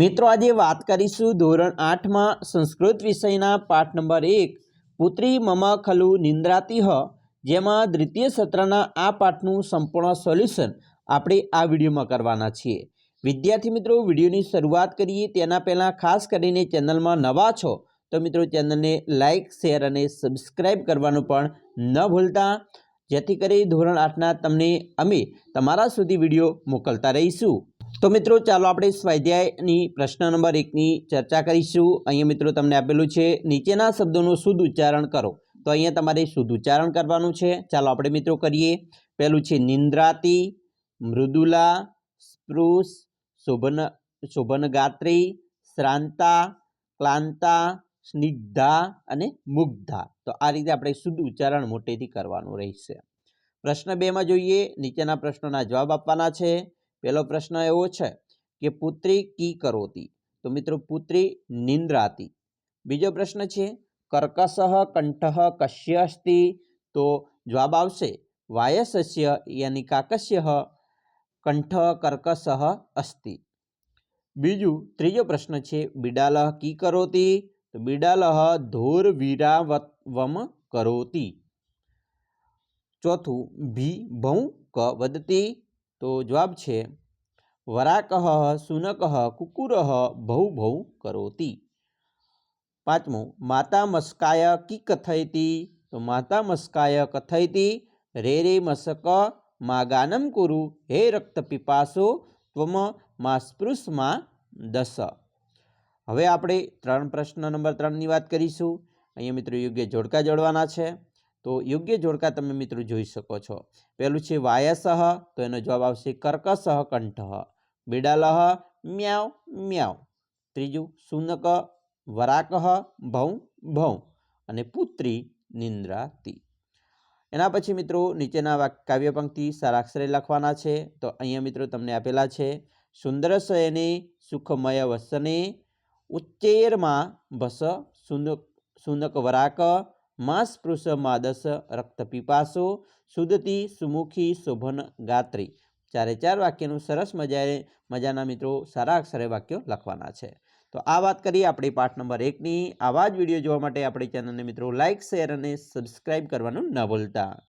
મિત્રો, આજે વાત કરીશું ધોરણ આઠમાં સંસ્કૃત વિષયના પાઠ નંબર એક, પુત્રી મમા ખલુ નિંદ્રાતિહ જેમાં દ્વિતીય સત્રના આ પાઠનું સંપૂર્ણ સોલ્યુશન આપણે આ વિડીયોમાં કરવાના છીએ. વિદ્યાર્થી મિત્રો, વિડીયોની શરૂઆત કરીએ. તેના પહેલાં ખાસ કરીને ચેનલમાં નવા છો, તો મિત્રો ચેનલને લાઇક શેર અને સબસ્ક્રાઈબ કરવાનું પણ ન ભૂલતા. જેથી કરી ધોરણ આઠના તમને, અમે તમારા સુધી વીડિયો મોકલતા રહીશું. તો મિત્રો, ચાલો આપણે સ્વાધ્યાયની પ્રશ્ન નંબર એકની ચર્ચા કરીશું. અહીંયા મિત્રો તમને આપેલું છે, નીચેના શબ્દોનું શુદ્ધ ઉચ્ચારણ કરો. તો અહીંયા તમારે શુદ્ધ ઉચ્ચારણ કરવાનું છે. ચાલો આપણે મિત્રો કરીએ. પહેલું છે, નિંદ્રાતી, મૃદુલા, સ્પૃશ, શોભન, શોભનગાત્રી, શ્રાંતા, ક્લાંતા, સ્નિગ્ધા અને મુગ્ધા. તો આ રીતે આપણે શુદ્ધ ઉચ્ચારણ મોટેથી કરવાનું રહેશે. પ્રશ્ન બેમાં જોઈએ. નીચેના પ્રશ્નોના જવાબ આપવાના છે. પહેલો પ્રશ્ન એવો છે કે પુત્રી કી કરોતી? તો મિત્રો પુત્રી નિંદ્રાતી. બીજો પ્રશ્ન છે, કર્કશ કંઠ કશ્ય અસ્તિ? તો જવાબ આવશે, વાયસસ્ય યાની કાકસ્ય કંઠ કર્કશ અસ્તિ. બીજું, ત્રીજો પ્રશ્ન છે બિડાલહ કી કરોતી? તો બિડાલહ ધોર વીરાવમ કરોતી. ચોથું, ભી ભૌ ક વદતી? તો જવાબ છે, વરાકહ, સુનકહ, કુકુરહ, ભૌ ભૌ કરોતી. પાંચમું માતા મસ્કાય કી કથયતી? તો માતા મસ્કાય કથયતી, રે રે મસક મા ગાનમ કુરુ, હે રક્ત પીપાસો, ત્વમ મા સ્પૃશમાં દસ. હવે આપણે ત્રણ પ્રશ્ન નંબર ત્રણની વાત કરીશું. અહીંયા મિત્રો યોગ્ય જોડકા જોડવાના છે. તો યોગ્ય જોડકા તમે મિત્રો જોઈ શકો છો. પહેલું છે વાયસહ, તો એનો જવાબ આવશે કર્કશ કંઠ બિડાલહ મ્યાવ મ્યાવ ત્રીજું, શુનક, વરાકહ, ભૌ ભૌ. અને પુત્રી, નિંદ્રાતી. એના પછી મિત્રો નીચેના કાવ્ય પંક્તિ સારાક્ષરે લખવાના છે. તો અહીંયા મિત્રો તમને આપેલા છે, સુંદર શયને સુખમય વસને ઉચ્ચેરમાં ભસ સુનક સુનક વરાક માં સ્પૃશ માદસ રક્ત પીપાસો સુદતી સુમુખી શોભન ગાત્રી. ચારે ચાર વાક્યનું સરસ મજાએ, મજાના મિત્રો, સારા અક્ષરે વાક્યો લખવાના છે. તો આ વાત કરીએ આપણી પાઠ નંબર એકની. આવા જ વીડિયો જોવા માટે આપણી ચેનલને મિત્રો લાઇક શેર અને સબસ્ક્રાઈબ કરવાનું ન ભૂલતા.